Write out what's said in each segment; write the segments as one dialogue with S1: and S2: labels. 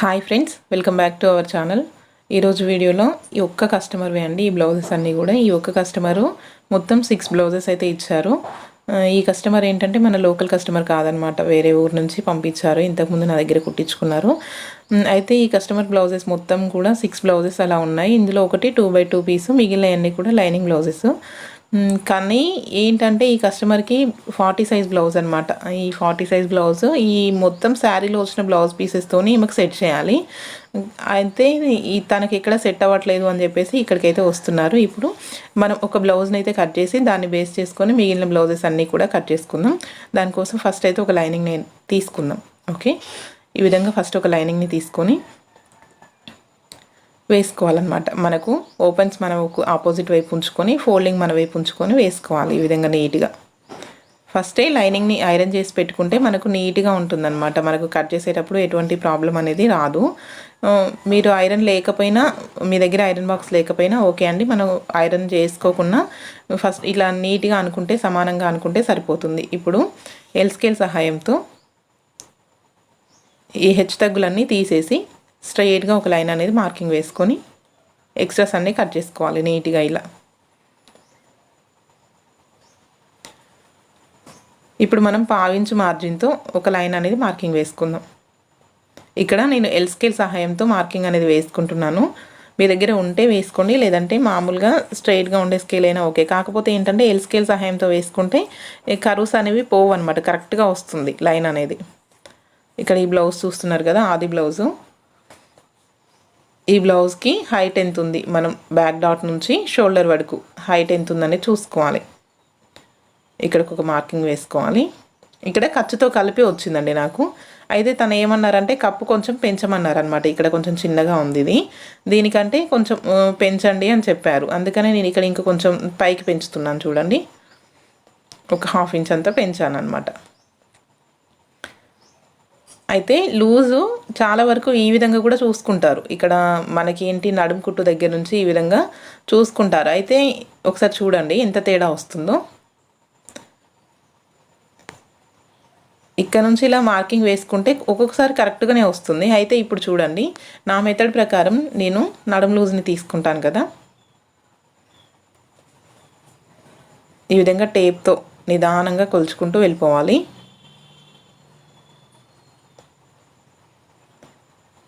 S1: Hi friends welcome back to our channel ఈరోజు వీడియోలో ఈ ఒక్క కస్టమర్వే అండి ఈ బ్లౌజెస్ అన్నీ కూడా. ఈ ఒక్క కస్టమరు మొత్తం సిక్స్ బ్లౌజెస్ అయితే ఇచ్చారు. ఈ కస్టమర్ ఏంటంటే మన లోకల్ కస్టమర్ కాదనమాట వేరే ఊరు నుంచి పంపించారు. ఇంతకుముందు నా దగ్గర కుట్టించుకున్నారు. అయితే ఈ కస్టమర్ బ్లౌజెస్ మొత్తం కూడా సిక్స్ బ్లౌజెస్ అలా ఉన్నాయి. ఇందులో ఒకటి టూ బై టూ పీసు మిగిలినవన్నీ కూడా లైనింగ్ బ్లౌజెస్ కానీ ఏంటంటే ఈ కస్టమర్కి ఫార్టీ సైజ్ బ్లౌజ్ అనమాట ఈ ఫార్టీ సైజ్ బ్లౌజ్ ఈ మొత్తం శారీలో వచ్చిన బ్లౌజ్ పీసెస్తోని ఈమెకు సెట్ చేయాలి. అయితే ఈ తనకి ఇక్కడ సెట్ అవ్వట్లేదు అని చెప్పేసి ఇక్కడికైతే వస్తున్నారు. ఇప్పుడు మనం ఒక బ్లౌజ్ని అయితే కట్ చేసి దాన్ని బేస్ చేసుకొని మిగిలిన బ్లౌజెస్ అన్నీ కూడా కట్ చేసుకుందాం. దానికోసం ఫస్ట్ అయితే ఒక లైనింగ్ని తీసుకుందాం. ఓకే? ఈ విధంగా ఫస్ట్ ఒక లైనింగ్ని తీసుకొని వేసుకోవాలన్నమాట. మనకు ఓపెన్స్ మన ఆపోజిట్ వైపు ఉంచుకొని ఫోల్డింగ్ మన వైపు ఉంచుకొని వేసుకోవాలి ఈ విధంగా నీట్గా. ఫస్టే లైనింగ్ని ఐరన్ చేసి పెట్టుకుంటే మనకు నీట్గా ఉంటుందన్నమాట. మనకు కట్ చేసేటప్పుడు ఎటువంటి ప్రాబ్లం అనేది రాదు. మీరు ఐరన్ లేకపోయినా మీ దగ్గర ఐరన్ బాక్స్ లేకపోయినా ఓకే అండి. మనం ఐరన్ చేసుకోకుండా ఫస్ట్ ఇలా నీట్గా అనుకుంటే సమానంగా అనుకుంటే సరిపోతుంది. ఇప్పుడు ఎల్ స్కేల్ సహాయంతో ఈ హెచ్చు తగ్గులన్నీ తీసేసి స్ట్రైట్గా ఒక లైన్ అనేది మార్కింగ్ వేసుకొని ఎక్స్ట్రాస్ అన్నీ కట్ చేసుకోవాలి నీట్గా ఇలా. ఇప్పుడు మనం పావించు మార్జిన్తో ఒక లైన్ అనేది మార్కింగ్ వేసుకుందాం. ఇక్కడ నేను ఎల్ స్కేల్ సహాయంతో మార్కింగ్ అనేది వేసుకుంటున్నాను. మీ దగ్గర ఉంటే వేసుకోండి లేదంటే మామూలుగా స్ట్రైట్గా ఉండే స్కేల్ అయినా ఓకే. కాకపోతే ఏంటంటే ఎల్ స్కేల్ సహాయంతో వేసుకుంటే కరువుస్ అనేవి పోవు అనమాట కరెక్ట్గా వస్తుంది లైన్ అనేది. ఇక్కడ ఈ బ్లౌజ్ చూస్తున్నారు కదా ఆది బ్లౌజు. ఈ బ్లౌజ్కి హైట్ ఎంత ఉంది మనం బ్యాక్ డాట్ నుంచి షోల్డర్ వరకు హైట్ ఎంత ఉందని చూసుకోవాలి. ఇక్కడికి ఒక మార్కింగ్ వేసుకోవాలి. ఇక్కడ ఖర్చుతో కలిపి వచ్చిందండి నాకు. అయితే తను ఏమన్నారంటే కప్పు కొంచెం పెంచమన్నారు అనమాట ఇక్కడ కొంచెం చిన్నగా ఉంది ఇది. దీనికంటే కొంచెం పెంచండి అని చెప్పారు. అందుకనే నేను ఇక్కడ ఇంకా కొంచెం పైకి పెంచుతున్నాను చూడండి. ఒక హాఫ్ ఇంచ్ అంతా పెంచాను అనమాట అయితే లూజు చాలా వరకు ఈ విధంగా కూడా చూసుకుంటారు. ఇక్కడ మనకి ఏంటి నడుము కుట్టు దగ్గర నుంచి ఈ విధంగా చూసుకుంటారు. అయితే ఒకసారి చూడండి ఎంత తేడా వస్తుందో. ఇక్కడ నుంచి ఇలా మార్కింగ్ వేసుకుంటే ఒక్కొక్కసారి కరెక్ట్గానే వస్తుంది. అయితే ఇప్పుడు చూడండి నా మెథడ్ ప్రకారం నేను నడుము లూజ్ని తీసుకుంటాను కదా. ఈ విధంగా టేప్తో నిదానంగా కొలుచుకుంటూ వెళ్ళిపోవాలి.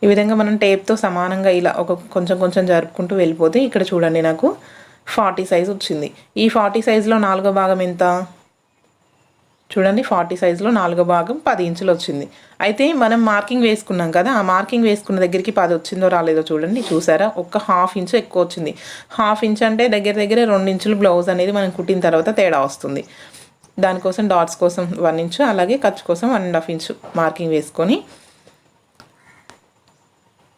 S1: ఈ విధంగా మనం టేప్తో సమానంగా ఇలా ఒక కొంచెం కొంచెం జరుపుకుంటూ వెళ్ళిపోతే ఇక్కడ చూడండి నాకు ఫార్టీ సైజ్ వచ్చింది. ఈ ఫార్టీ సైజులో నాలుగో భాగం ఎంత? చూడండి ఫార్టీ సైజులో నాలుగో భాగం పది ఇంచులు వచ్చింది. అయితే మనం మార్కింగ్ వేసుకున్నాం కదా ఆ మార్కింగ్ వేసుకున్న దగ్గరికి పది వచ్చిందో రాలేదో చూడండి చూసారా? ఒక్క హాఫ్ ఇంచు ఎక్కువ వచ్చింది. హాఫ్ ఇంచ్ అంటే దగ్గర దగ్గర రెండు ఇంచులు బ్లౌజ్ అనేది మనం కుట్టిన తర్వాత తేడా వస్తుంది. దానికోసం డాట్స్ కోసం వన్ ఇంచు అలాగే ఖర్చు కోసం one and half inch marking వేసుకొని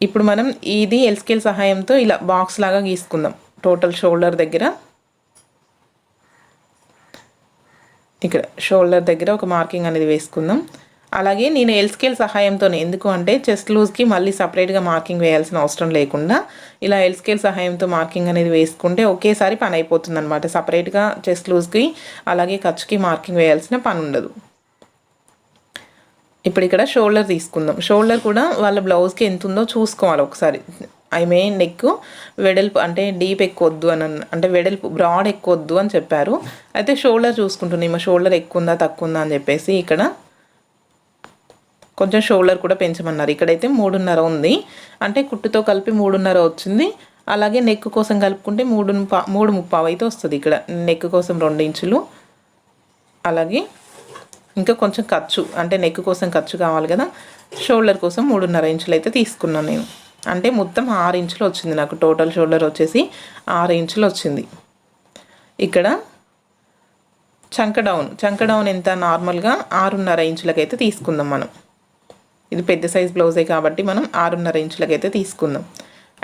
S1: ఇప్పుడు మనం ఇది ఎల్స్కేల్ సహాయంతో ఇలా బాక్స్ లాగా గీసుకుందాం. టోటల్ షోల్డర్ దగ్గర. ఇక్కడ షోల్డర్ దగ్గర ఒక మార్కింగ్ అనేది వేసుకుందాం. అలాగే నేను ఎల్ స్కేల్ సహాయంతోనే ఎందుకు అంటే చెస్ట్ లూజ్కి మళ్ళీ సపరేట్గా మార్కింగ్ వేయాల్సిన అవసరం లేకుండా ఇలా ఎల్ స్కేల్ సహాయంతో మార్కింగ్ అనేది వేసుకుంటే ఒకేసారి పని అయిపోతుంది అనమాట సపరేట్గా చెస్ట్ లూజ్కి అలాగే ఖర్చుకి మార్కింగ్ వేయాల్సిన పని ఉండదు. ఇప్పుడు ఇక్కడ షోల్డర్ తీసుకుందాం. షోల్డర్ కూడా వాళ్ళ బ్లౌజ్కి ఎంత ఉందో చూసుకోవాలి ఒకసారి. ఐ మీన్ నెక్ వెడల్పు అంటే డీప్ ఎక్కువ వద్దు అని అంటే వెడల్పు బ్రాడ్ ఎక్కువ వద్దు అని చెప్పారు. అయితే షోల్డర్ చూసుకుంటున్నాం. మా షోల్డర్ ఎక్కువ ఉందా తక్కువ ఉందా అని చెప్పేసి ఇక్కడ కొంచెం షోల్డర్ కూడా పెంచమన్నారు. ఇక్కడైతే మూడున్నర ఉంది. అంటే కుట్టుతో కలిపి మూడున్నర వచ్చింది. అలాగే నెక్ కోసం కలుపుకుంటే మూడు మూడు ముప్పావు అయితే వస్తుంది ఇక్కడ. నెక్ కోసం రెండు ఇంచులు. అలాగే ఇంకా కొంచెం ఖర్చు అంటే నెక్ కోసం ఖర్చు కావాలి కదా. షోల్డర్ కోసం మూడున్నర ఇంచులు అయితే తీసుకున్నాను నేను. అంటే మొత్తం ఆరు ఇంచులు వచ్చింది నాకు. టోటల్ షోల్డర్ వచ్చేసి ఆరు ఇంచులు వచ్చింది. ఇక్కడ చంక డౌన్ చంక డౌన్ ఎంత? నార్మల్గా ఆరున్నర ఇంచులకైతే తీసుకుందాం మనం. ఇది పెద్ద సైజ్ బ్లౌజే కాబట్టి మనం ఆరున్నర ఇంచులకైతే తీసుకుందాం.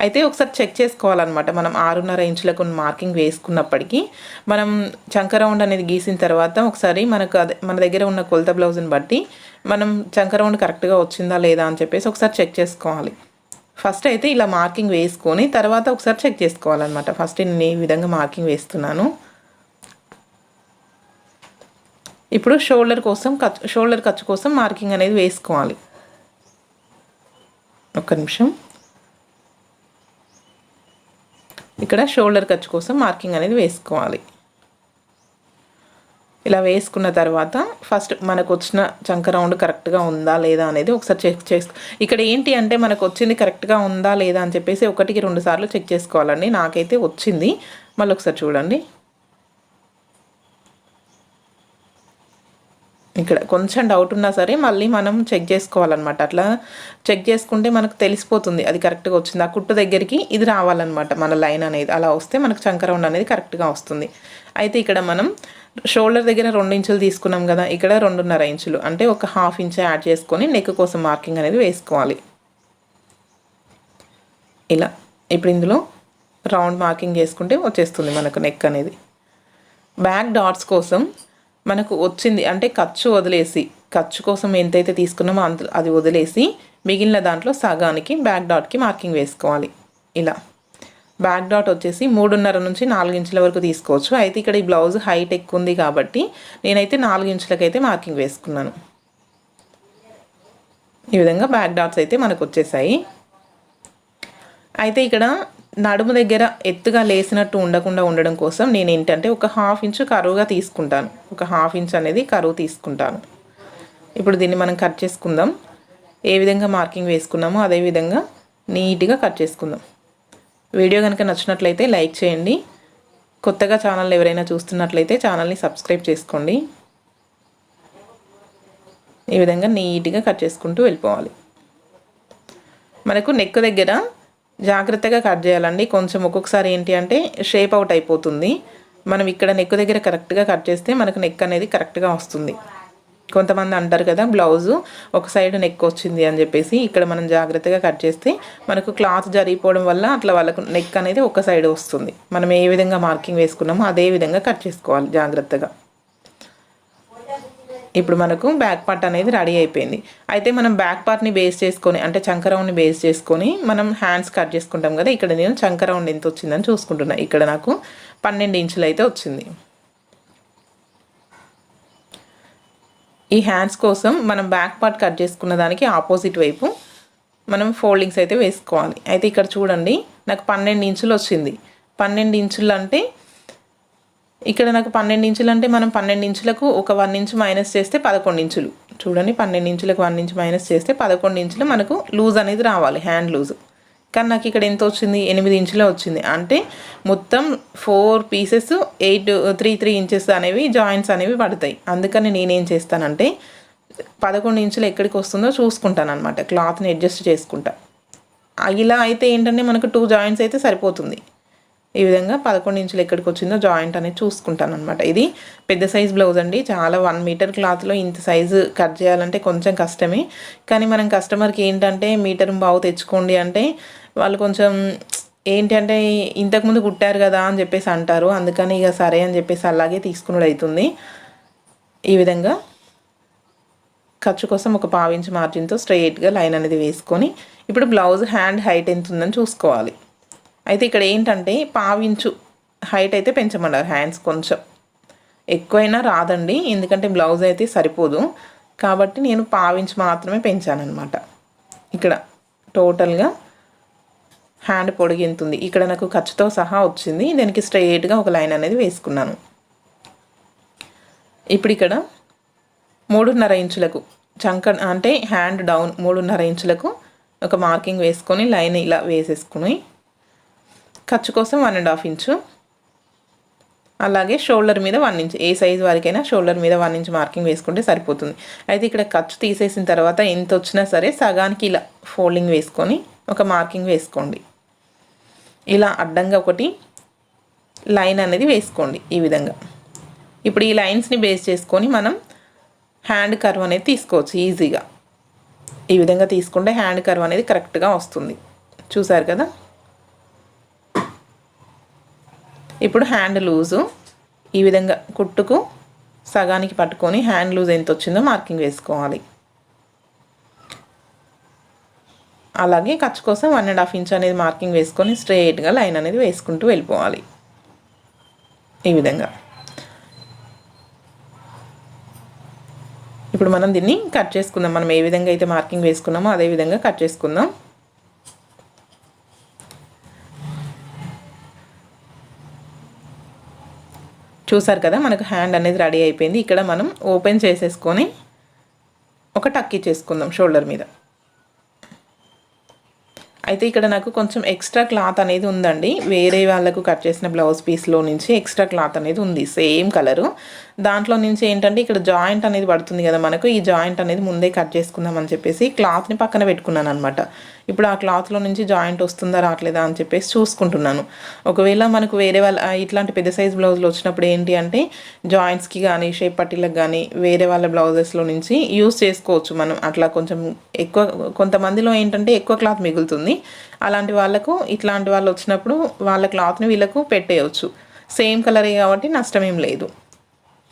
S1: అయితే ఒకసారి చెక్ చేసుకోవాలన్నమాట. మనం ఆరున్నర ఇంచులకు మార్కింగ్ వేసుకున్నప్పటికీ మనం చంక రౌండ్ అనేది గీసిన తర్వాత ఒకసారి మనకు అదే మన దగ్గర ఉన్న కొలత బ్లౌజ్ని బట్టి మనం చంక రౌండ్ కరెక్ట్గా వచ్చిందా లేదా అని చెప్పేసి ఒకసారి చెక్ చేసుకోవాలి. ఫస్ట్ అయితే ఇలా మార్కింగ్ వేసుకొని తర్వాత ఒకసారి చెక్ చేసుకోవాలన్నమాట. ఫస్ట్ నేను ఈ విధంగా మార్కింగ్ వేస్తున్నాను. ఇప్పుడు షోల్డర్ కోసం ఖర్చు షోల్డర్ ఖర్చు కోసం మార్కింగ్ అనేది వేసుకోవాలి. ఒక్క నిమిషం. ఇక్కడ షోల్డర్ ఖర్చు కోసం మార్కింగ్ అనేది వేసుకోవాలి. ఇలా వేసుకున్న తర్వాత ఫస్ట్ మనకు వచ్చిన చంక రౌండ్ కరెక్ట్గా ఉందా లేదా అనేది ఒకసారి చెక్ చేసుకో ఇక్కడ ఏంటి అంటే మనకు వచ్చింది కరెక్ట్గా ఉందా లేదా అని చెప్పేసి ఒకటికి రెండు సార్లు చెక్ చేసుకోవాలండి. నాకైతే వచ్చింది. మళ్ళీ ఒకసారి చూడండి. ఇక్కడ కొంచెం డౌట్ ఉన్నా సరే మళ్ళీ మనం చెక్ చేసుకోవాలన్నమాట. అట్లా చెక్ చేసుకుంటే మనకు తెలిసిపోతుంది అది కరెక్ట్గా వచ్చింది. ఆ కుట్టు దగ్గరికి ఇది రావాలన్నమాట మన లైన్ అనేది. అలా వస్తే మనకు చంకరౌండ్ అనేది కరెక్ట్గా వస్తుంది. అయితే ఇక్కడ మనం షోల్డర్ దగ్గర రెండు ఇంచులు తీసుకున్నాం కదా ఇక్కడ రెండున్నర ఇంచులు. అంటే ఒక హాఫ్ ఇంచ్ యాడ్ చేసుకొని నెక్ కోసం మార్కింగ్ అనేది వేసుకోవాలి. ఇలా ఇప్పుడు ఇందులో రౌండ్ మార్కింగ్ చేసుకుంటే వచ్చేస్తుంది మనకు నెక్ అనేది. బ్యాక్ డాట్స్ కోసం మనకు వచ్చింది అంటే ఖర్చు వదిలేసి ఖర్చు కోసం ఎంతైతే తీసుకున్నామో అంత అది వదిలేసి మిగిలిన దాంట్లో సగానికి బ్యాక్ డాట్కి మార్కింగ్ వేసుకోవాలి. ఇలా. బ్యాక్ డాట్ వచ్చేసి మూడున్నర నుంచి నాలుగు ఇంచుల వరకు తీసుకోవచ్చు. అయితే ఇక్కడ ఈ బ్లౌజ్ హైట్ ఎక్కువ ఉంది కాబట్టి నేనైతే నాలుగు ఇంచులకైతే మార్కింగ్ వేసుకున్నాను. ఈ విధంగా బ్యాక్ డాట్స్ అయితే మనకు వచ్చేసాయి. అయితే ఇక్కడ నడుము దగ్గర ఎత్తుగా లేసినట్టు ఉండకుండా ఉండడం కోసం నేను ఏంటంటే ఒక హాఫ్ ఇంచు కరువుగా తీసుకుంటాను. ఒక హాఫ్ ఇంచ్ అనేది కరువు తీసుకుంటాను. ఇప్పుడు దీన్ని మనం కట్ చేసుకుందాం. ఏ విధంగా మార్కింగ్ వేసుకున్నామో అదే విధంగా నీట్గా కట్ చేసుకుందాం. వీడియో కనుక నచ్చినట్లయితే లైక్ చేయండి. కొత్తగా ఛానల్ ఎవరైనా చూస్తున్నట్లయితే ఛానల్ని సబ్స్క్రైబ్ చేసుకోండి. ఈ విధంగా నీట్గా కట్ చేసుకుంటూ వెళ్ళిపోవాలి. మనకు నెక్ దగ్గర జాగ్రత్తగా కట్ చేయాలండి. కొంచెం ఒక్కొక్కసారి ఏంటి అంటే షేప్ అవుట్ అయిపోతుంది. మనం ఇక్కడ నెక్ దగ్గర కరెక్ట్గా కట్ చేస్తే మనకు నెక్ అనేది కరెక్ట్గా వస్తుంది. కొంతమంది అంటారు కదా బ్లౌజు ఒక సైడ్ నెక్ వచ్చింది అని చెప్పేసి ఇక్కడ మనం జాగ్రత్తగా కట్ చేస్తే మనకు క్లాత్ జరిగిపోవడం వల్ల అట్లా వాళ్ళకు నెక్ అనేది ఒక సైడ్ వస్తుంది. మనం ఏ విధంగా మార్కింగ్ వేసుకున్నామో అదే విధంగా కట్ చేసుకోవాలి జాగ్రత్తగా. ఇప్పుడు మనకు బ్యాక్ పార్ట్ అనేది రెడీ అయిపోయింది. అయితే మనం బ్యాక్ పార్ట్ని బేస్ చేసుకొని అంటే చంకరౌండ్ని బేస్ చేసుకొని మనం హ్యాండ్స్ కట్ చేసుకుంటాం కదా ఇక్కడ నేను చంకరౌండ్ ఎంత వచ్చిందని చూసుకుంటున్నా. ఇక్కడ నాకు పన్నెండు ఇంచులు అయితే వచ్చింది. ఈ హ్యాండ్స్ కోసం మనం బ్యాక్ పార్ట్ కట్ చేసుకున్న దానికి ఆపోజిట్ వైపు మనం ఫోల్డింగ్స్ అయితే వేసుకోవాలి. అయితే ఇక్కడ చూడండి నాకు పన్నెండు ఇంచులు వచ్చింది. పన్నెండు ఇంచులు అంటే ఇక్కడ నాకు పన్నెండు ఇంచులు అంటే మనం పన్నెండు ఇంచులకు ఒక వన్ ఇంచు మైనస్ చేస్తే పదకొండు ఇంచులు. చూడండి పన్నెండు ఇంచులకు వన్ ఇంచు మైనస్ చేస్తే పదకొండు ఇంచులు మనకు లూజ్ అనేది రావాలి హ్యాండ్ లూజ్ కానీ నాకు ఇక్కడ ఎంత వచ్చింది? ఎనిమిది ఇంచులే వచ్చింది. అంటే మొత్తం four pieces eight three three inches అనేవి జాయింట్స్ అనేవి పడతాయి. అందుకని నేనేం చేస్తానంటే పదకొండు ఇంచులు ఎక్కడికి వస్తుందో చూసుకుంటాను అనమాట క్లాత్ని అడ్జస్ట్ చేసుకుంటా. ఇలా అయితే ఏంటంటే మనకు టూ జాయింట్స్ అయితే సరిపోతుంది. ఈ విధంగా పదకొండు ఇంచులు ఎక్కడికి వచ్చిందో జాయింట్ అనేది చూసుకుంటాను అనమాట ఇది పెద్ద సైజ్ బ్లౌజ్ అండి. చాలా వన్ మీటర్ క్లాత్లో ఇంత సైజు కట్ చేయాలంటే కొంచెం కష్టమే. కానీ మనం కస్టమర్కి ఏంటంటే మీటర్ బావు తెచ్చుకోండి అంటే వాళ్ళు కొంచెం ఏంటంటే ఇంతకుముందు కుట్టారు కదా అని చెప్పేసి అంటారు. అందుకని ఇక సరే అని చెప్పేసి అలాగే తీసుకున్నాడు అవుతుంది. ఈ విధంగా ఖర్చు కోసం ఒక పావించి మార్జిన్తో స్ట్రైట్గా లైన్ అనేది వేసుకొని ఇప్పుడు బ్లౌజ్ హ్యాండ్ హైట్ ఎంత ఉందని చూసుకోవాలి. అయితే ఇక్కడ ఏంటంటే పావించు హైట్ అయితే పెంచమన్నారు హ్యాండ్స్ కొంచెం. ఎక్కువైనా రాదండి ఎందుకంటే బ్లౌజ్ అయితే సరిపోదు. కాబట్టి నేను పావించి మాత్రమే పెంచానమాట ఇక్కడ టోటల్గా హ్యాండ్ పొడిగింతుంది ఇక్కడ నాకు ఖర్చుతో సహా వచ్చింది. దానికి స్ట్రైట్గా ఒక లైన్ అనేది వేసుకున్నాను. ఇప్పుడు ఇక్కడ మూడున్నర ఇంచులకు చంక అంటే హ్యాండ్ డౌన్ మూడున్నర ఇంచులకు ఒక మార్కింగ్ వేసుకొని లైన్ ఇలా వేసేసుకుని ఖర్చు కోసం వన్ అండ్ హాఫ్ ఇంచు. అలాగే షోల్డర్ మీద వన్ ఇంచ్ ఏ సైజ్ వరకైనా షోల్డర్ మీద వన్ ఇంచ్ మార్కింగ్ వేసుకుంటే సరిపోతుంది. అయితే ఇక్కడ ఖర్చు తీసేసిన తర్వాత ఎంత వచ్చినా సరే సగానికి ఇలా ఫోల్డింగ్ వేసుకొని ఒక మార్కింగ్ వేసుకోండి. ఇలా అడ్డంగా ఒకటి లైన్ అనేది వేసుకోండి ఈ విధంగా. ఇప్పుడు ఈ లైన్స్ని బేస్ చేసుకొని మనం హ్యాండ్ కర్వ్ అనేది తీసుకోవచ్చు ఈజీగా. ఈ విధంగా తీసుకుంటే హ్యాండ్ కర్వ్ అనేది కరెక్ట్గా వస్తుంది. చూసారు కదా? ఇప్పుడు హ్యాండ్ లూజు ఈ విధంగా కుట్టుకు సగానికి పట్టుకొని హ్యాండ్ లూజ్ ఎంత వచ్చిందో మార్కింగ్ వేసుకోవాలి. అలాగే ఖర్చు కోసం వన్ అండ్ హాఫ్ ఇంచ్ అనేది మార్కింగ్ వేసుకొని స్ట్రైట్గా లైన్ అనేది వేసుకుంటూ వెళ్ళిపోవాలి. ఈ విధంగా. ఇప్పుడు మనం దీన్ని కట్ చేసుకుందాం. మనం ఏ విధంగా అయితే మార్కింగ్ వేసుకున్నామో అదే విధంగా కట్ చేసుకుందాం. చూసారు కదా మనకు హ్యాండ్ అనేది రెడీ అయిపోయింది. ఇక్కడ మనం ఓపెన్ చేసేసుకొని ఒక టక్కి చేసుకుందాం షోల్డర్ మీద. అయితే ఇక్కడ నాకు కొంచెం ఎక్స్ట్రా క్లాత్ అనేది ఉందండి. వేరే వాళ్ళకు కట్ చేసిన బ్లౌజ్ పీస్లో నుంచి ఎక్స్ట్రా క్లాత్ అనేది ఉంది సేమ్ కలరు దాంట్లో నుంచి ఏంటంటే ఇక్కడ జాయింట్ అనేది పడుతుంది కదా మనకు. ఈ జాయింట్ అనేది ముందే కట్ చేసుకుందాం అని చెప్పేసి క్లాత్ని పక్కన పెట్టుకున్నాను అనమాట ఇప్పుడు ఆ క్లాత్లో నుంచి జాయింట్ వస్తుందా రావట్లేదా అని చెప్పేసి చూసుకుంటున్నాను. ఒకవేళ మనకు వేరే వాళ్ళ ఇట్లాంటి పెద్ద సైజ్ బ్లౌజులు వచ్చినప్పుడు ఏంటి అంటే జాయింట్స్కి కానీ షేప్ పట్టీలకు కానీ వేరే వాళ్ళ బ్లౌజెస్లో నుంచి యూస్ చేసుకోవచ్చు మనం. అట్లా కొంచెం ఎక్కువ కొంతమందిలో ఏంటంటే ఎక్కువ క్లాత్ మిగులుతుంది. అలాంటి వాళ్ళకు ఇట్లాంటి వాళ్ళు వచ్చినప్పుడు వాళ్ళ క్లాత్ని వీళ్ళకు పెట్టేయచ్చు. సేమ్ కలరే కాబట్టి నష్టమేం లేదు.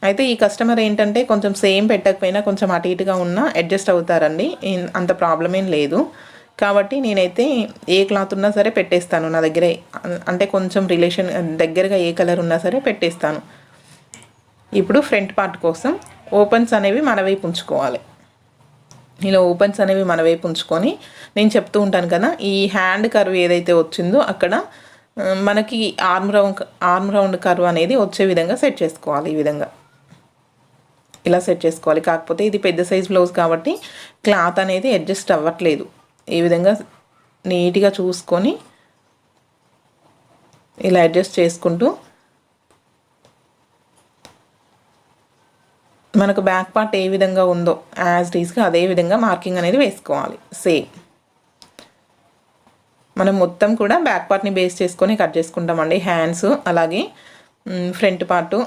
S1: అయితే ఈ కస్టమర్ ఏంటంటే కొంచెం సేమ్ పెట్టకపోయినా కొంచెం అటు ఇటుగా ఉన్నా అడ్జస్ట్ అవుతారండి. అంత ప్రాబ్లం ఏం లేదు. కాబట్టి నేనైతే ఏ క్లాత్ ఉన్నా సరే పెట్టేస్తాను నా దగ్గరే. అంటే కొంచెం రిలేషన్ దగ్గరగా ఏ కలర్ ఉన్నా సరే పెట్టేస్తాను. ఇప్పుడు ఫ్రంట్ పార్ట్ కోసం ఓపెన్స్ అనేవి మన వైపు ఉంచుకోవాలి. ఇలా ఓపెన్స్ అనేవి మన వైపు ఉంచుకొని నేను చెప్తూ ఉంటాను కదా ఈ హ్యాండ్ కర్వ్ ఏదైతే వచ్చిందో అక్కడ మనకి arm round arm round curve అనేది వచ్చే విధంగా సెట్ చేసుకోవాలి ఈ విధంగా. ఇలా సెట్ చేసుకోవాలి. కాకపోతే ఇది పెద్ద సైజ్ బ్లౌజ్ కాబట్టి క్లాత్ అనేది అడ్జస్ట్ అవ్వట్లేదు. ఈ విధంగా నీట్గా చూసుకొని ఇలా అడ్జస్ట్ చేసుకుంటూ మనకు బ్యాక్ పార్ట్ ఏ విధంగా ఉందో యాజ్ డీస్గా అదే విధంగా మార్కింగ్ అనేది వేసుకోవాలి. సేమ్. మనం మొత్తం కూడా బ్యాక్ పార్ట్ని బేస్ చేసుకొని కట్ చేసుకుంటామండి. హ్యాండ్స్ అలాగే ఫ్రంట్ పార్టు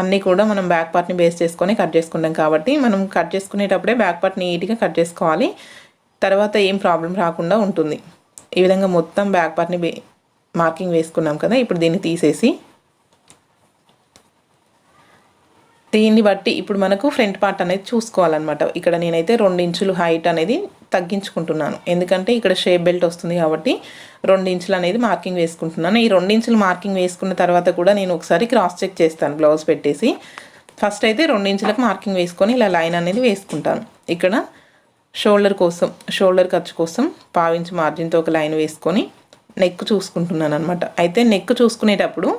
S1: అన్నీ కూడా మనం బ్యాక్ పార్ట్ని బేస్ చేసుకొని కట్ చేసుకుంటాం కాబట్టి మనం కట్ చేసుకునేటప్పుడే బ్యాక్ పార్ట్ నీట్గా కట్ చేసుకోవాలి. తర్వాత ఏం ప్రాబ్లం రాకుండా ఉంటుంది. ఈ విధంగా మొత్తం బ్యాక్ పార్ట్ని మార్కింగ్ వేసుకున్నాం కదా ఇప్పుడు దీన్ని తీసేసి దీన్ని బట్టి ఇప్పుడు మనకు ఫ్రంట్ పార్ట్ అనేది చూసుకోవాలన్నమాట. ఇక్కడ నేనైతే రెండు ఇంచులు హైట్ అనేది తగ్గించుకుంటున్నాను. ఎందుకంటే ఇక్కడ షేప్ బెల్ట్ వస్తుంది కాబట్టి రెండు ఇంచులు అనేది మార్కింగ్ వేసుకుంటున్నాను. ఈ రెండు ఇంచులు మార్కింగ్ వేసుకున్న తర్వాత కూడా నేను ఒకసారి క్రాస్ చెక్ చేస్తాను బ్లౌజ్ పెట్టేసి. ఫస్ట్ అయితే రెండు ఇంచులకు మార్కింగ్ వేసుకొని ఇలా లైన్ అనేది వేసుకుంటాను. ఇక్కడ షోల్డర్ కోసం షోల్డర్ ఖర్చు కోసం పావించి మార్జిన్తో ఒక లైన్ వేసుకొని నెక్ చూసుకుంటున్నాను అనమాట అయితే నెక్ చూసుకునేటప్పుడు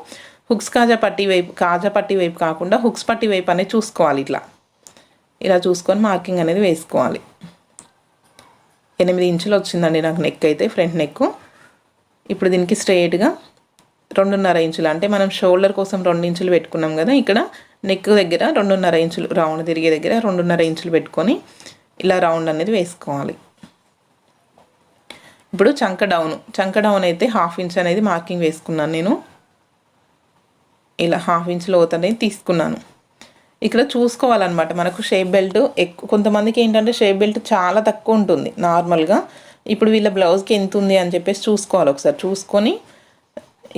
S1: హుక్స్ కాజా పట్టి వైపు కాజా పట్టి వైపు కాకుండా హుక్స్ పట్టి వైపు అనేది చూసుకోవాలి ఇట్లా. ఇలా చూసుకొని మార్కింగ్ అనేది వేసుకోవాలి. ఎనిమిది ఇంచులు వచ్చిందండి నాకు నెక్ అయితే ఫ్రంట్ నెక్ ఇప్పుడు దీనికి స్ట్రైట్గా రెండున్నర ఇంచులు అంటే మనం షోల్డర్ కోసం రెండు ఇంచులు పెట్టుకున్నాం కదా ఇక్కడ నెక్ దగ్గర రెండున్నర ఇంచులు రౌండ్ తిరిగే దగ్గర రెండున్నర ఇంచులు పెట్టుకొని ఇలా రౌండ్ అనేది వేసుకోవాలి. ఇప్పుడు చంక డౌన్. చంక డౌన్ అయితే హాఫ్ ఇంచ్ అనేది మార్కింగ్ వేసుకున్నాను నేను. ఇలా హాఫ్ ఇంచ్ లోత్ అనేది తీసుకున్నాను. ఇక్కడ చూసుకోవాలన్నమాట. మనకు షేప్ బెల్ట్ ఎక్కువ కొంతమందికి ఏంటంటే షేప్ బెల్ట్ చాలా తక్కువ ఉంటుంది నార్మల్గా. ఇప్పుడు వీళ్ళ బ్లౌజ్కి ఎంత ఉంది అని చెప్పేసి చూసుకోవాలి ఒకసారి. చూసుకొని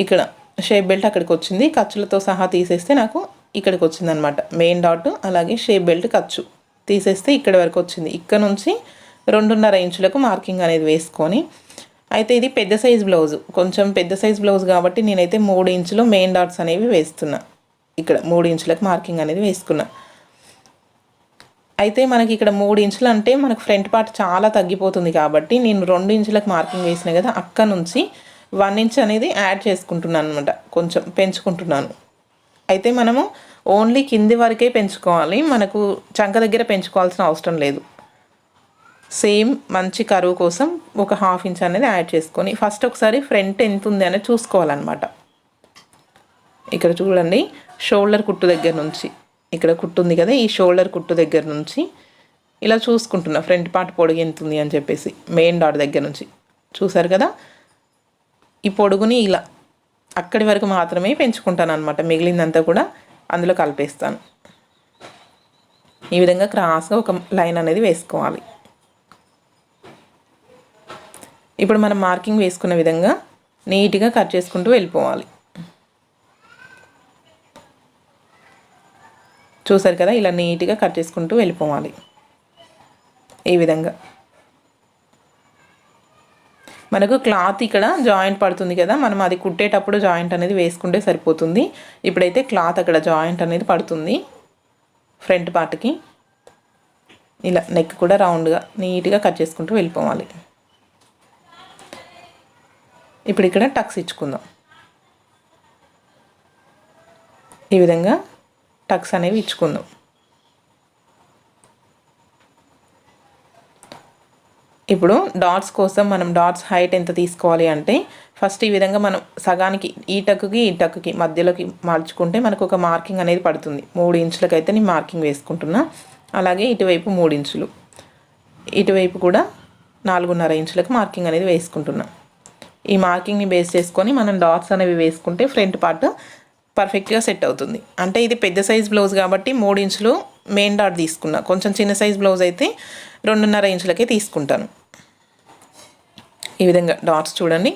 S1: ఇక్కడ షేప్ బెల్ట్ అక్కడికి వచ్చింది. ఖర్చులతో సహా తీసేస్తే నాకు ఇక్కడికి వచ్చింది అనమాట మెయిన్ డాట్ అలాగే షేప్ బెల్ట్ ఖర్చు. తీసేస్తే ఇక్కడ వరకు వచ్చింది. ఇక్కడ నుంచి రెండున్నర ఇంచులకు మార్కింగ్ అనేది వేసుకొని అయితే ఇది పెద్ద సైజ్ బ్లౌజ్. కొంచెం పెద్ద సైజ్ బ్లౌజ్ కాబట్టి నేనైతే మూడు ఇంచులు మెయిన్ డాట్స్ అనేవి వేస్తున్నా. ఇక్కడ మూడు ఇంచులకు మార్కింగ్ అనేది వేసుకున్నా. అయితే మనకి ఇక్కడ మూడు ఇంచులు అంటే మనకు ఫ్రంట్ పార్ట్ చాలా తగ్గిపోతుంది కాబట్టి నేను రెండు ఇంచులకు మార్కింగ్ వేసిన కదా అక్క నుంచి వన్ ఇంచ్ అనేది యాడ్ చేసుకుంటున్నాను అనమాట కొంచెం పెంచుకుంటున్నాను. అయితే మనము ఓన్లీ కింది వరకే పెంచుకోవాలి మనకు చంక దగ్గర పెంచుకోవాల్సిన అవసరం లేదు. సేమ్ మంచి కరువు కోసం ఒక హాఫ్ ఇంచ్ అనేది యాడ్ చేసుకొని ఫస్ట్ ఒకసారి ఫ్రంట్ ఎంత ఉంది అనేది చూసుకోవాలన్నమాట. ఇక్కడ చూడండి షోల్డర్ కుట్టు దగ్గర నుంచి ఇక్కడ కుట్టు ఉంది కదా ఈ షోల్డర్ కుట్టు దగ్గర నుంచి ఇలా చూసుకుంటున్నా ఫ్రంట్ పార్ట్ పొడుగు ఎంత ఉంది అని చెప్పేసి మెయిన్ డాట్ దగ్గర నుంచి. చూసారు కదా? ఈ పొడుగుని ఇలా అక్కడి వరకు మాత్రమే పెంచుకుంటాను అనమాట మిగిలిందంతా కూడా అందులో కలిపేస్తాను. ఈ విధంగా క్రాస్గా ఒక లైన్ అనేది వేసుకోవాలి. ఇప్పుడు మనం మార్కింగ్ వేసుకున్న విధంగా నీట్గా కట్ చేసుకుంటూ వెళ్ళిపోవాలి. చూసారు కదా? ఇలా నీట్గా కట్ చేసుకుంటూ వెళ్ళిపోవాలి. ఈ విధంగా. మనకు క్లాత్ ఇక్కడ జాయింట్ పడుతుంది కదా మనం అది కుట్టేటప్పుడు జాయింట్ అనేది వేసుకుంటే సరిపోతుంది. ఇప్పుడైతే క్లాత్ అక్కడ జాయింట్ అనేది పడుతుంది ఫ్రంట్ పార్ట్కి. ఇలా నెక్ కూడా రౌండ్గా నీట్గా కట్ చేసుకుంటూ వెళ్ళిపోవాలి. ఇప్పుడు ఇక్కడ టక్స్ ఇచ్చుకుందాం. ఈ విధంగా టక్స్ అనేవి ఇచ్చుకుందాం. ఇప్పుడు డాట్స్ కోసం మనం డాట్స్ హైట్ ఎంత తీసుకోవాలి అంటే ఫస్ట్ ఈ విధంగా మనం సగానికి ఈ టక్కుకి ఈ టక్కుకి మధ్యలోకి మార్చుకుంటే మనకు ఒక మార్కింగ్ అనేది పడుతుంది. మూడు ఇంచులకైతే నేను మార్కింగ్ వేసుకుంటున్నా. అలాగే ఇటువైపు మూడు ఇంచులు. ఇటువైపు కూడా నాలుగున్నర ఇంచులకు మార్కింగ్ అనేది వేసుకుంటున్నా. ఈ మార్కింగ్ని బేస్ చేసుకొని మనం డాట్స్ అనేవి వేసుకుంటే ఫ్రంట్ పార్ట్ పర్ఫెక్ట్గా సెట్ అవుతుంది. అంటే ఇది పెద్ద సైజ్ బ్లౌజ్ కాబట్టి మూడు ఇంచులు మెయిన్ డాట్ తీసుకున్నా. కొంచెం చిన్న సైజ్ బ్లౌజ్ అయితే రెండున్నర ఇంచులకే తీసుకుంటాను. ఈ విధంగా డాట్స్ చూడండి.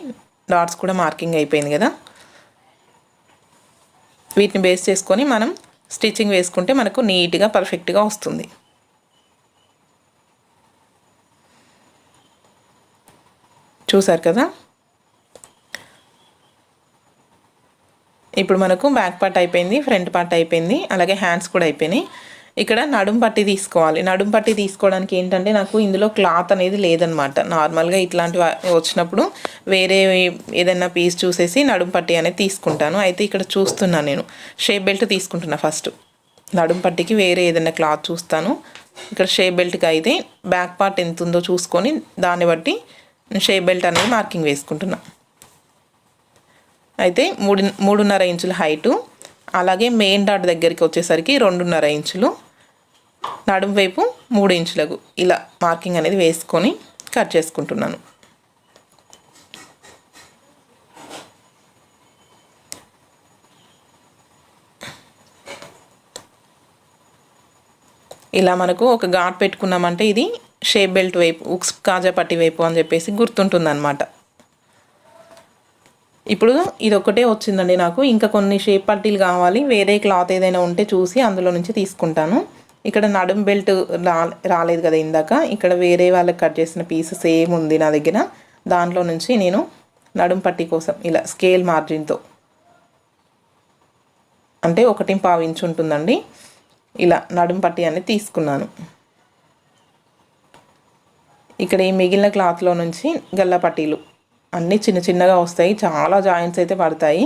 S1: డాట్స్ కూడా మార్కింగ్ అయిపోయింది కదా. వీటిని బేస్ చేసుకొని మనం స్టిచ్చింగ్ వేసుకుంటే మనకు నీట్గా పర్ఫెక్ట్గా వస్తుంది. చూసారు కదా? ఇప్పుడు మనకు బ్యాక్ పార్ట్ అయిపోయింది ఫ్రంట్ పార్ట్ అయిపోయింది అలాగే హ్యాండ్స్ కూడా అయిపోయినాయి. ఇక్కడ నడుం పట్టి తీసుకోవాలి. నడుం పట్టి తీసుకోవడానికి ఏంటంటే నాకు ఇందులో క్లాత్ అనేది లేదనమాట నార్మల్గా ఇట్లాంటివి వచ్చినప్పుడు వేరే ఏదైనా పీస్ చూసేసి నడుం పట్టి అనేది తీసుకుంటాను. అయితే ఇక్కడ చూస్తున్నాను నేను. షేప్ బెల్ట్ తీసుకుంటున్నా ఫస్ట్. నడుం పట్టికి వేరే ఏదైనా క్లాత్ చూస్తాను. ఇక్కడ షేప్ బెల్ట్కి అయితే బ్యాక్ పార్ట్ ఎంత ఉందో చూసుకొని దాన్ని బట్టి షేప్ బెల్ట్ అనేది మార్కింగ్ వేసుకుంటున్నా. అయితే మూడు మూడున్నర ఇంచుల హైటు అలాగే మెయిన్ డాట్ దగ్గరికి వచ్చేసరికి రెండున్నర ఇంచులు నడుము వైపు మూడు ఇంచులకు ఇలా మార్కింగ్ అనేది వేసుకొని కట్ చేసుకుంటున్నాను. ఇలా మనకు ఒక ఘాట్ పెట్టుకున్నామంటే ఇది షేప్ బెల్ట్ వైపు ఉక్స్ కాజా పట్టి వైపు అని చెప్పేసి గుర్తుంటుంది అనమాట ఇప్పుడు ఇది వచ్చిందండి నాకు. ఇంకా కొన్ని షేప్ పట్టీలు కావాలి. వేరే క్లాత్ ఏదైనా ఉంటే చూసి అందులో నుంచి తీసుకుంటాను. ఇక్కడ నడుం బెల్ట్ రా రాలేదు కదా ఇందాక. ఇక్కడ వేరే వాళ్ళకి కట్ చేసిన పీస్ సేమ్ ఉంది నా దగ్గర. దాంట్లో నుంచి నేను నడుం పట్టీ కోసం ఇలా స్కేల్ మార్జిన్తో అంటే ఒకటి పావించి ఉంటుందండి. ఇలా నడుం పట్టి అనేది తీసుకున్నాను. ఇక్కడ ఈ మిగిలిన క్లాత్లో నుంచి గల్ల పట్టీలు. అన్నీ చిన్న చిన్నగా వస్తాయి. చాలా జాయింట్స్ అయితే పడతాయి.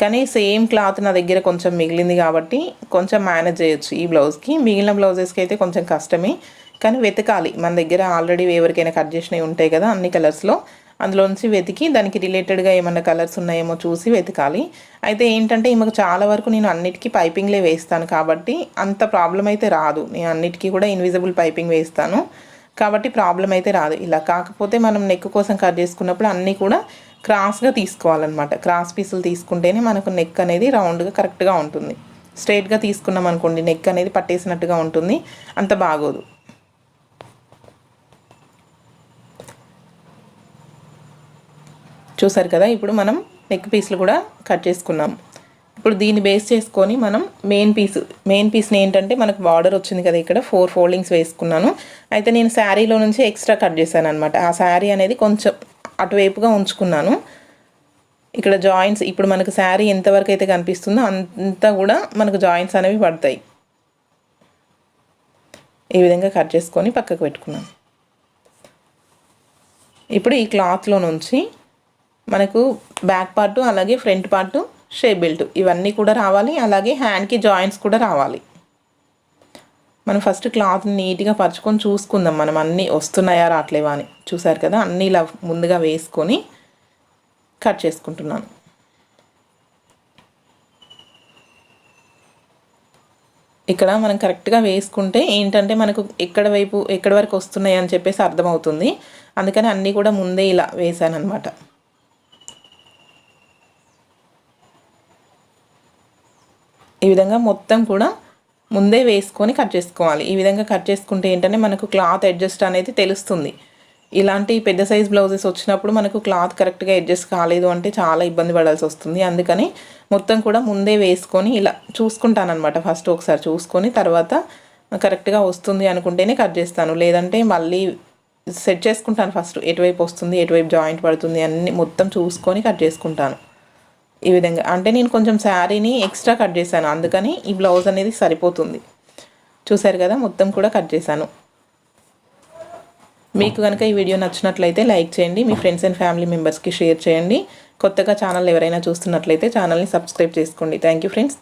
S1: కానీ సేమ్ క్లాత్ నా దగ్గర కొంచెం మిగిలింది కాబట్టి కొంచెం మేనేజ్ చేయొచ్చు ఈ బ్లౌజ్కి. మిగిలిన బ్లౌజెస్కి అయితే కొంచెం కష్టమే. కానీ వెతకాలి. మన దగ్గర ఆల్రెడీ ఎవరికైనా కట్ చేసినవి ఉంటాయి కదా అన్ని కలర్స్లో అందులోంచి వెతికి దానికి రిలేటెడ్గా ఏమన్నా కలర్స్ ఉన్నాయేమో చూసి వెతకాలి. అయితే ఏంటంటే ఈమెకు చాలా వరకు నేను అన్నిటికీ పైపింగ్లే వేస్తాను కాబట్టి అంత ప్రాబ్లం అయితే రాదు. నేను అన్నిటికీ కూడా ఇన్విజిబుల్ పైపింగ్ వేస్తాను. కాబట్టి ప్రాబ్లం అయితే రాదు. ఇలా కాకపోతే మనం నెక్ కోసం కట్ చేసుకున్నప్పుడు అన్నీ కూడా క్రాస్గా తీసుకోవాలన్నమాట. క్రాస్ పీసులు తీసుకుంటేనే మనకు నెక్ అనేది రౌండ్గా కరెక్ట్గా ఉంటుంది. స్ట్రైట్గా తీసుకున్నాం అనుకోండి నెక్ అనేది పట్టేసినట్టుగా ఉంటుంది. అంత బాగోదు. చూసారు కదా ఇప్పుడు మనం నెక్ పీసులు కూడా కట్ చేసుకున్నాం. ఇప్పుడు దీన్ని బేస్ చేసుకొని మనం మెయిన్ పీస్ మెయిన్ పీస్ని ఏంటంటే మనకు బార్డర్ వచ్చింది కదా ఇక్కడ ఫోర్ ఫోల్డింగ్స్ వేసుకున్నాను. అయితే నేను శారీలో నుంచి ఎక్స్ట్రా కట్ చేశాను అనమాట ఆ శారీ అనేది కొంచెం అటువైపుగా ఉంచుకున్నాను. ఇక్కడ జాయింట్స్ ఇప్పుడు మనకు శారీ ఎంతవరకు అయితే కనిపిస్తుందో అంతా కూడా మనకు జాయింట్స్ అనేవి పడతాయి. ఈ విధంగా కట్ చేసుకొని పక్కకు పెట్టుకున్నాను. ఇప్పుడు ఈ క్లాత్లో నుంచి మనకు బ్యాక్ పార్టు అలాగే ఫ్రంట్ పార్టు షే బెల్ట్ ఇవన్నీ కూడా రావాలి. అలాగే హ్యాండ్కి జాయింట్స్ కూడా రావాలి. మనం ఫస్ట్ క్లాత్ నీట్గా పరుచుకొని చూసుకుందాం. మనం అన్నీ వస్తున్నాయా రావట్లేవా అని. చూసారు కదా? అన్నీ ఇలా ముందుగా వేసుకొని కట్ చేసుకుంటున్నాను. ఇక్కడ మనం కరెక్ట్గా వేసుకుంటే ఏంటంటే మనకు ఎక్కడ వైపు ఎక్కడి వరకు వస్తున్నాయి అని చెప్పేసి అర్థమవుతుంది. అందుకని అన్నీ కూడా ముందే ఇలా వేసాను అనమాట ఈ విధంగా మొత్తం కూడా ముందే వేసుకొని కట్ చేసుకోవాలి. ఈ విధంగా కట్ చేసుకుంటే ఏంటంటే మనకు క్లాత్ అడ్జస్ట్ అనేది తెలుస్తుంది. ఇలాంటి పెద్ద సైజ్ బ్లౌజెస్ వచ్చినప్పుడు మనకు క్లాత్ కరెక్ట్గా అడ్జస్ట్ కాలేదు అంటే చాలా ఇబ్బంది పడాల్సి వస్తుంది. అందుకని మొత్తం కూడా ముందే వేసుకొని ఇలా చూసుకుంటానమాట ఫస్ట్ ఒకసారి చూసుకొని తర్వాత కరెక్ట్గా వస్తుంది అనుకుంటేనే కట్ చేస్తాను. లేదంటే మళ్ళీ సెట్ చేసుకుంటాను ఫస్ట్. ఎటువైపు వస్తుంది ఎటువైపు జాయింట్ పడుతుంది అన్నీ మొత్తం చూసుకొని కట్ చేసుకుంటాను. ఈ విధంగా. అంటే నేను కొంచెం శారీని ఎక్స్ట్రా కట్ చేశాను. అందుకని ఈ బ్లౌజ్ అనేది సరిపోతుంది. చూసారు కదా? మొత్తం కూడా కట్ చేశాను. మీకు కనుక ఈ వీడియో నచ్చినట్లయితే లైక్ చేయండి. మీ ఫ్రెండ్స్ అండ్ ఫ్యామిలీ మెంబర్స్కి షేర్ చేయండి. కొత్తగా ఛానల్ ఎవరైనా చూస్తున్నట్లయితే ఛానల్ని సబ్స్క్రైబ్ చేసుకోండి. Thank you friends.